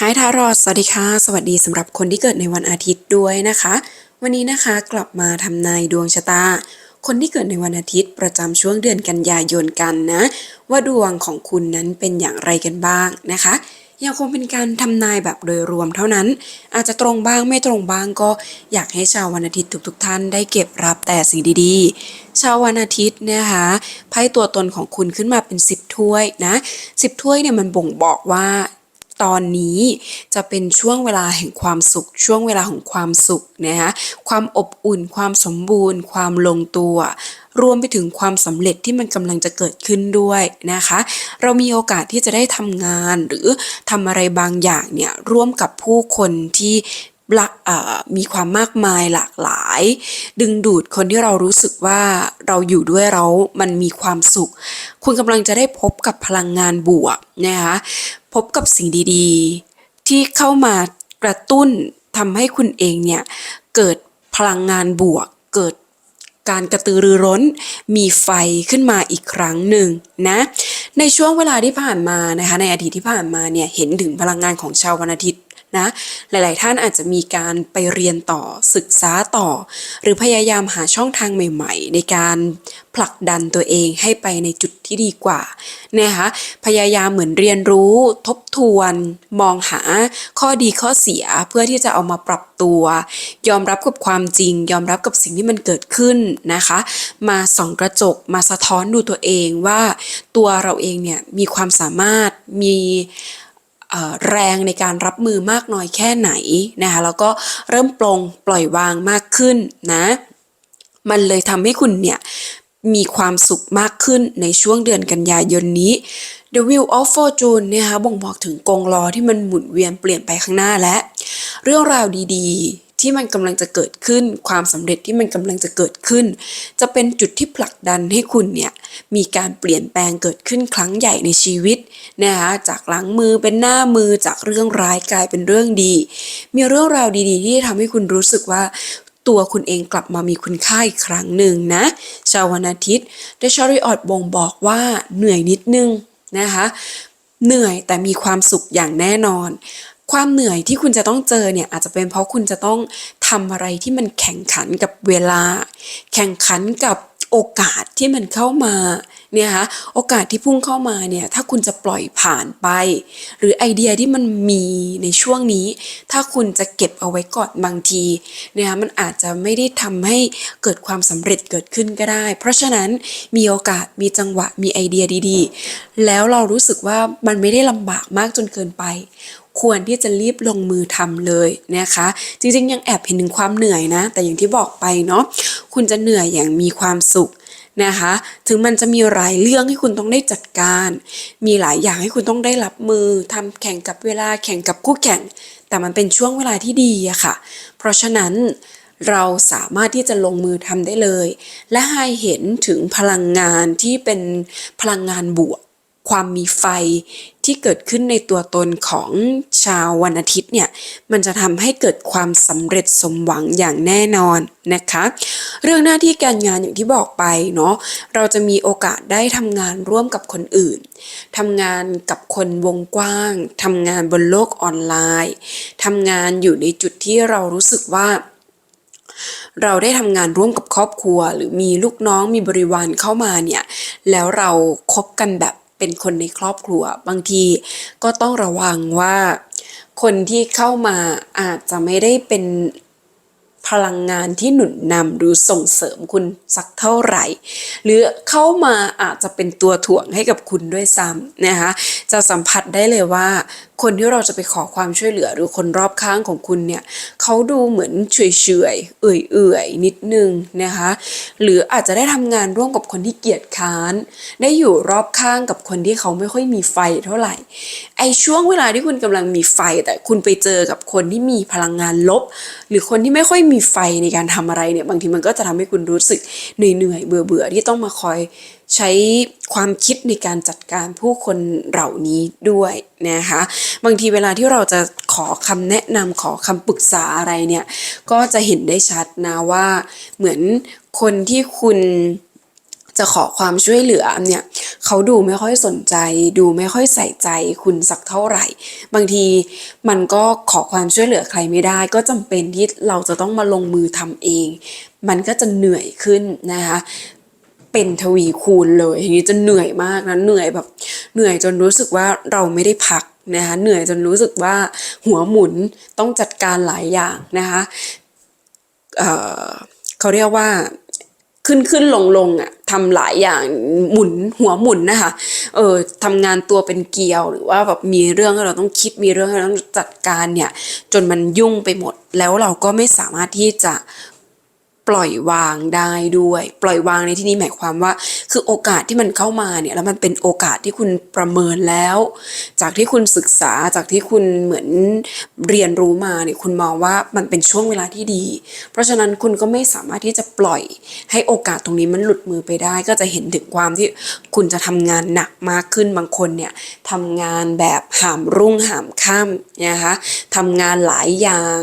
ฮายทารอดสวัสดีค่ะ สวัสดีสำหรับคนที่เกิดในวันอาทิตย์ด้วยนะคะ วันนี้นะคะกลับมาทำนายดวงชะตา คนที่เกิดในวันอาทิตย์ประจำช่วงเดือนกันยายนกันนะ ว่าดวงของคุณนั้นเป็นอย่างไรกันบ้างนะคะ ยังคงเป็นการทำนายแบบโดยรวมเท่านั้น อาจจะตรงบ้างไม่ตรงบ้างก็อยากให้ชาววันอาทิตย์ทุกๆ ท่านได้เก็บรับแต่สิ่งดีๆ ชาววันอาทิตย์นะคะไพ่ตัวตนของคุณขึ้นมาเป็น 10 ถ้วยนะ10 ถ้วยเนี่ยมันบ่งบอกว่า ตอนนี้จะเป็นช่วงเวลาแห่งความสุข ช่วงเวลาของความสุขนะคะความอบอุ่น ความสมบูรณ์ ความลงตัว รวมไปถึงความสำเร็จที่มันกำลังจะเกิดขึ้นด้วยนะคะ เรามีโอกาสที่จะได้ทำงานหรือทำอะไรบางอย่างเนี่ยร่วมกับผู้คนที่มีความมากมายหลากหลาย ดึงดูดคนที่เรารู้สึกว่าเราอยู่ด้วยเรา มันมีความสุข คุณกำลังจะได้พบกับพลังงานบวกนะคะ พบกับสิ่งดีๆ ที่เข้ามากระตุ้นทำให้คุณเองเนี่ยเกิดพลังงานบวก เกิดการกระตือรือร้น มีไฟขึ้นมาอีกครั้งหนึ่งนะในช่วงเวลาที่ผ่านมานะคะในอดีตที่ผ่านมาเนี่ยเห็นถึงพลังงานของชาววันอาทิตย์ นะหลาย ๆ ท่านอาจจะมีการไปเรียนต่อศึกษาต่อ หรือพยายามหาช่องทางใหม่ ๆ ในการผลักดันตัวเองให้ไปในจุดที่ดีกว่านะคะพยายามเหมือนเรียนรู้ทบทวน มองหาข้อดีข้อเสียเพื่อที่จะเอามาปรับตัว ยอมรับกับความจริง ยอมรับกับสิ่งที่มันเกิดขึ้นนะคะ มาส่องกระจกมาสะท้อนดูตัวเองว่าตัวเราเองเนี่ยมีความสามารถมี แรงในการรับมือมากน้อยแค่ไหนนะคะแล้วก็เริ่มปลงปล่อยวางมากขึ้นนะมันเลยทำให้คุณเนี่ยมีความสุขมากขึ้นในช่วงเดือนกันยายนนี้ The Wheel of Fortune นี่ยคะบ่งบอกถึงกงล้อที่มันหมุนเวียนเปลี่ยนไปข้างหน้าและ เรื่องราวดีๆ ที่มันกำลังจะเกิดขึ้น ความสำเร็จที่มันกำลังจะเกิดขึ้น จะเป็นจุดที่ผลักดันให้คุณเนี่ย มีการเปลี่ยนแปลงเกิดขึ้นครั้งใหญ่ในชีวิตนะคะจากหลังมือเป็นหน้ามือจากเรื่องร้ายกลายเป็นเรื่องดี มีเรื่องราวดีๆ ที่ทำให้คุณรู้สึกว่าตัวคุณเองกลับมามีคุณค่าอีกครั้งหนึ่งนะ ชาววันอาทิตย์เดชาริออดบ่งบอกว่าเหนื่อยนิดนึงนะคะ เหนื่อยแต่มีความสุขอย่างแน่นอน ความเหนื่อยที่คุณจะต้องเจอเนี่ยอาจจะเป็นเพราะคุณจะต้องทำอะไรที่มันแข่งขันกับเวลา แข่งขันกับ โอกาสที่มันเข้ามาเนี่ยคะโอกาสที่พุ่งเข้ามาเนี่ยถ้าคุณจะปล่อยผ่านไป หรือไอเดียที่มันมีในช่วงนี้ ถ้าคุณจะเก็บเอาไว้ก่อนบางทีเนี่ยมันอาจจะไม่ได้ทำให้เกิดความสำเร็จเกิดขึ้นก็ได้ เพราะฉะนั้นมีโอกาสมีจังหวะมีไอเดียดีๆ แล้วเรารู้สึกว่ามันไม่ได้ลำบากมากจนเกินไป ควรที่จะรีบลงมือทำเลยนะคะ จริงๆ ยังแอบเห็นถึงความเหนื่อยนะ แต่อย่างที่บอกไปเนาะคุณจะเหนื่อยอย่างมีความสุขนะคะ ถึงมันจะมีหลายเรื่องให้คุณต้องได้จัดการ มีหลายอย่างให้คุณต้องได้รับมือทำแข่งกับเวลาแข่งกับคู่แข่ง แต่มันเป็นช่วงเวลาที่ดีอะค่ะ เพราะฉะนั้นเราสามารถที่จะลงมือทำได้เลย และให้เห็นถึงพลังงานที่เป็นพลังงานบวก ความมีไฟที่เกิดขึ้นในตัวตนของชาววันอาทิตย์เนี่ย มันจะทำให้เกิดความสำเร็จสมหวังอย่างแน่นอนนะคะ เรื่องหน้าที่การงานอย่างที่บอกไปเนาะ เราจะมีโอกาสได้ทำงานร่วมกับคนอื่น ทำงานกับคนวงกว้าง ทำงานบนโลกออนไลน์ ทำงานอยู่ในจุดที่เรารู้สึกว่าเราได้ทำงานร่วมกับครอบครัว หรือมีลูกน้องมีบริวารเข้ามาเนี่ย แล้วเราคบกันแบบ เป็นคนในครอบครัว บางทีก็ต้องระวังว่า คนที่เข้ามาอาจจะไม่ได้เป็นพลังงานที่หนุนนำหรือส่งเสริมคุณสักเท่าไหร่ หรือเข้ามาอาจจะเป็นตัวถ่วงให้กับคุณด้วยซ้ำนะคะจะสัมผัสได้เลยว่าคนที่เราจะไปขอความช่วยเหลือหรือคนรอบข้างของคุณเนี่ยเขาดูเหมือนเฉยเฉยๆเอื่อยเอื่อยๆนิดนึงนะคะหรืออาจจะได้ทำงานร่วมกับคนที่เกียจค้าน ได้อยู่รอบข้างกับคนที่เขาไม่ค่อยมีไฟเท่าไหร่ไอช่วงเวลาที่คุณกำลังมีไฟ แต่คุณไปเจอกับคนที่มีพลังงานลบ หรือคนที่ไม่ค่อยมีไฟในการทำอะไรเนี่ยบางทีมันก็จะทำให้คุณรู้สึกเหนื่อยๆเบื่อๆที่ต้องมาคอยใช้ความคิดในการจัดการผู้คนเหล่านี้ด้วยนะคะบางทีเวลาที่เราจะขอคำแนะนำขอคำปรึกษาอะไรเนี่ยก็จะเห็นได้ชัดนะว่าเหมือนคนที่คุณจะขอความช่วยเหลือเนี่ยเขาดูไม่ค่อยสนใจ ดูไม่ค่อยใส่ใจคุณสักเท่าไหร่ บางทีมันก็ขอความช่วยเหลือใครไม่ได้ ก็จำเป็นที่เราจะต้องมาลงมือทำเอง มันก็จะเหนื่อยขึ้นนะคะ เป็นทวีคูณเลยทีนี้จะเหนื่อยมากนะเหนื่อยแบบเหนื่อยจนรู้สึกว่าเราไม่ได้พักนะคะเหนื่อยจนรู้สึกว่าหัวหมุนต้องจัดการหลายอย่างนะคะเเขาเรียกว่าขึ้นขึ้นลงลงอะทำหลายอย่างหมุนหัวหมุนนะคะเออทำงานตัวเป็นเกลียว หรือว่าแบบมีเรื่องให้เราต้องคิดมีเรื่องให้เราต้องจัดการเนี่ยจนมันยุ่งไปหมด แล้วเราก็ไม่สามารถที่จะ ปล่อยวางได้ด้วย ปล่อยวางในที่นี้หมายความว่า คือโอกาสที่มันเข้ามาเนี่ยแล้วมันเป็นโอกาสที่คุณประเมินแล้ว จากที่คุณศึกษาจากที่คุณเหมือนเรียนรู้มาเนี่ยคุณมองว่ามันเป็นช่วงเวลาที่ดี เพราะฉะนั้นคุณก็ไม่สามารถที่จะปล่อยให้โอกาสตรงนี้มันหลุดมือไปได้ ก็จะเห็นถึงความที่คุณจะทำงานหนักมากขึ้นบางคนเนี่ยทำงานแบบหามรุ่งหามค่ำนะคะทำงานหลายอย่าง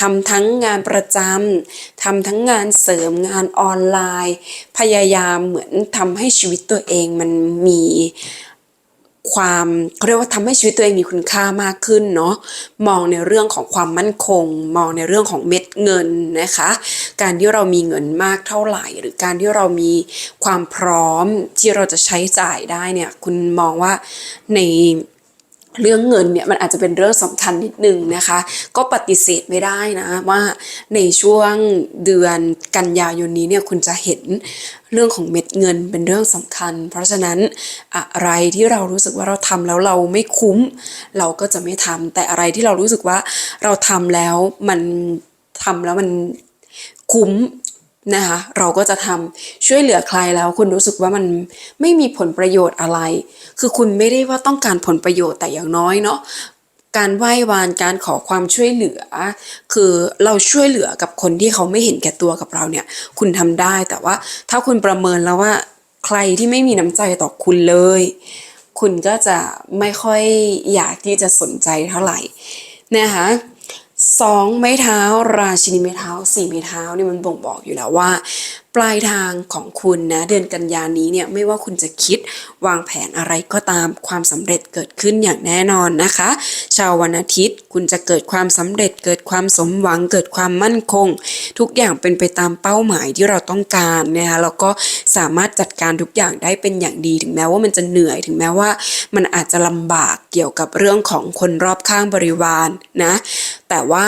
ทำทั้งงานประจำทำทั้งงานเสริมงานออนไลน์ พยายามเหมือนทำให้ชีวิตตัวเองมันมีความเขาเรียกว่าทำให้ชีวิตตัวเองมีคุณค่ามากขึ้นเนาะมองในเรื่องของความมั่นคง มองในเรื่องของเม็ดเงินนะคะ การที่เรามีเงินมากเท่าไหร่ หรือการที่เรามีความพร้อมที่เราจะใช้จ่ายได้เนี่ย คุณมองว่าใน เรื่องเงินเนี่ยมันอาจจะเป็นเรื่องสำคัญนิดนึงนะคะ ก็ปฏิเสธไม่ได้นะว่าในช่วงเดือนกันยายนนี้เนี่ยคุณจะเห็นเรื่องของเม็ดเงินเป็นเรื่องสำคัญ เพราะฉะนั้นอะไรที่เรารู้สึกว่าเราทำแล้วเราไม่คุ้ม เราก็จะไม่ทำแต่อะไรที่เรารู้สึกว่าเราทำแล้วมันทำแล้วมันคุ้ม นะคะเราก็จะทำช่วยเหลือใครแล้ว คุณรู้สึกว่ามันไม่มีผลประโยชน์อะไร คือคุณไม่ได้ว่าต้องการผลประโยชน์แต่อย่างน้อยเนาะการไหว้วานการขอความช่วยเหลือ คือเราช่วยเหลือกับคนที่เขาไม่เห็นแก่ตัวกับเราเนี่ย คุณทำได้แต่ว่าถ้าคุณประเมินแล้วว่าใครที่ไม่มีน้ำใจต่อคุณเลย คุณก็จะไม่ค่อยอยากที่จะสนใจเท่าไหร่นะคะ สองไม้เท้า ราชินีไม้เท้าสี่ไม้เท้านี่มันบ่งบอกอยู่แล้วว่า ปลายทางของคุณนะเดือนกันยานี้เนี่ยไม่ว่าคุณจะคิดวางแผนอะไรก็ตามความสำเร็จเกิดขึ้นอย่างแน่นอนนะคะ ชาววันอาทิตย์คุณจะเกิดความสำเร็จเกิดความสมหวังเกิดความมั่นคง ทุกอย่างเป็นไปตามเป้าหมายที่เราต้องการนะคะแล้วก็สามารถจัดการทุกอย่างได้เป็นอย่างดี ถึงแม้ว่ามันจะเหนื่อยถึงแม้ว่ามันอาจจะลำบากเกี่ยวกับเรื่องของคนรอบข้างบริวารนะแต่ว่า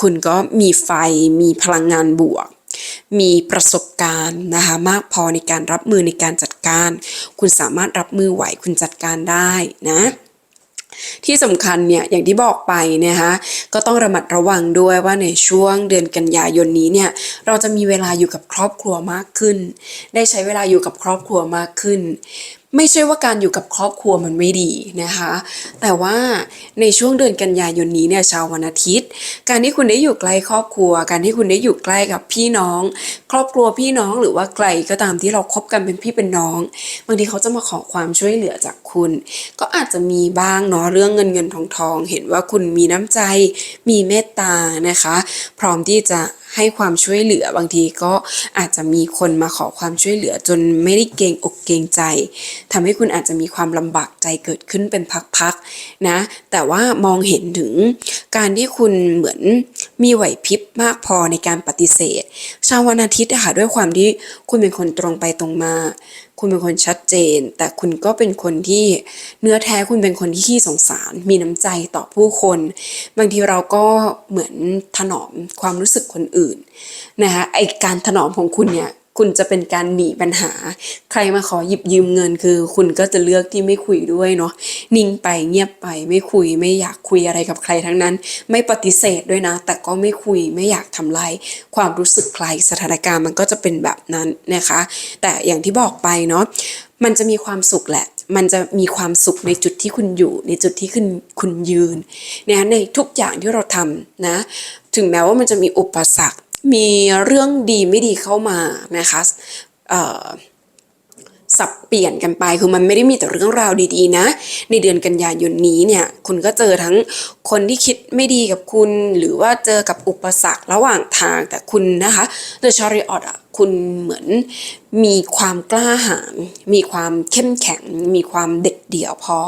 คุณก็มีไฟมีพลังงานบวก มีประสบการณ์นะคะมากพอในการรับมือในการจัดการ คุณสามารถรับมือไหวคุณจัดการได้นะที่สำคัญเนี่ยอย่างที่บอกไปนะคะก็ต้องระมัดระวังด้วยว่าในช่วงเดือนกันยายนนี้เนี่ยเราจะมีเวลาอยู่กับครอบครัวมากขึ้น ได้ใช้เวลาอยู่กับครอบครัวมากขึ้น ไม่ใช่ว่าการอยู่กับครอบครัวมันไม่ดีนะคะ แต่ว่าในช่วงเดือนกันยายนนี้เนี่ยชาววันอาทิตย์ การที่คุณได้อยู่ใกล้ครอบครัว การที่คุณได้อยู่ใกล้กับพี่น้อง ครอบครัวพี่น้องหรือว่าใครก็ตามที่เราคบกันเป็นพี่เป็นน้อง บางทีเขาจะมาขอความช่วยเหลือจากคุณ ก็อาจจะมีบ้างเนาะเรื่องเงินเงินทองทอง เห็นว่าคุณมีน้ำใจ มีเมตตานะคะ พร้อมที่จะ ให้ความช่วยเหลือบางทีก็อาจจะมีคนมาขอความช่วยเหลือจนไม่ได้เกรงอกเกรงใจทำให้คุณอาจจะมีความลำบากใจเกิดขึ้นเป็นพักๆนะแต่ว่ามองเห็นถึงการที่คุณเหมือนมีไหวพริบมากพอในการปฏิเสธ ชาววันอาทิตย์อะค่ะด้วยความที่คุณเป็นคนตรงไปตรงมา คุณเป็นคนชัดเจน แต่คุณก็เป็นคนที่เนื้อแท้คุณเป็นคนที่ขี้สงสาร มีน้ำใจต่อผู้คน บางทีเราก็เหมือนถนอมความรู้สึกคนอื่นนะคะไอการถนอมของคุณเนี่ย คุณจะเป็นการหนีปัญหา ใครมาขอหยิบยืมเงินคือ คุณก็จะเลือกที่ไม่คุยด้วยเนาะนิ่งไปเงียบไปไม่คุยไม่อยากคุยอะไรกับใครทั้งนั้น ไม่ปฏิเสธด้วยนะ แต่ก็ไม่คุยไม่อยากทำลายความรู้สึกใครสถานการณ์มันก็จะเป็นแบบนั้นนะคะ แต่อย่างที่บอกไปเนาะมันจะมีความสุขแหละ มันจะมีความสุขในจุดที่คุณอยู่ ในจุดที่คุณคุณยืนเนี่ยในทุกอย่างที่เราทำนะ ถึงแม้ว่ามันจะมีอุปสรรค มีเรื่องดีไม่ดีเข้ามานะคะ สับเปลี่ยนกันไปคือมันไม่ได้มีแต่เรื่องราวดีๆนะ ในเดือนกันยายนนี้เนี่ยคุณก็เจอทั้งคนที่คิดไม่ดีกับคุณ หรือว่าเจอกับอุปสรรคระหว่างทางแต่คุณนะคะ The Chariot อะคุณเหมือนมีความกล้าหาญมีความเข้มแข็ง มีความเด็ดเดี่ยวพอ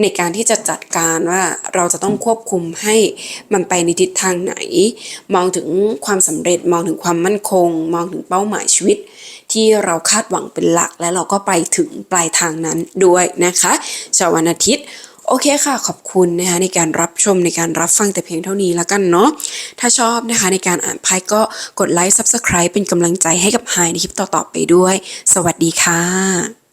ในการที่จะจัดการว่าเราจะต้องควบคุมให้มันไปในทิศทางไหน มองถึงความสำเร็จมองถึงความมั่นคง มองถึงเป้าหมายชีวิต ที่เราคาดหวังเป็นหลัก และเราก็ไปถึงปลายทางนั้นด้วยนะคะชาววันอาทิตย์โอเคค่ะขอบคุณนะคะในการรับชมในการรับฟังแต่เพียงเท่านี้แล้วกันเนาะถ้าชอบนะคะในการอ่านไพ่ก็กดไลค์ Subscribe เป็นกำลังใจให้กับไฮในคลิปต่อๆไปด้วย สวัสดีค่ะ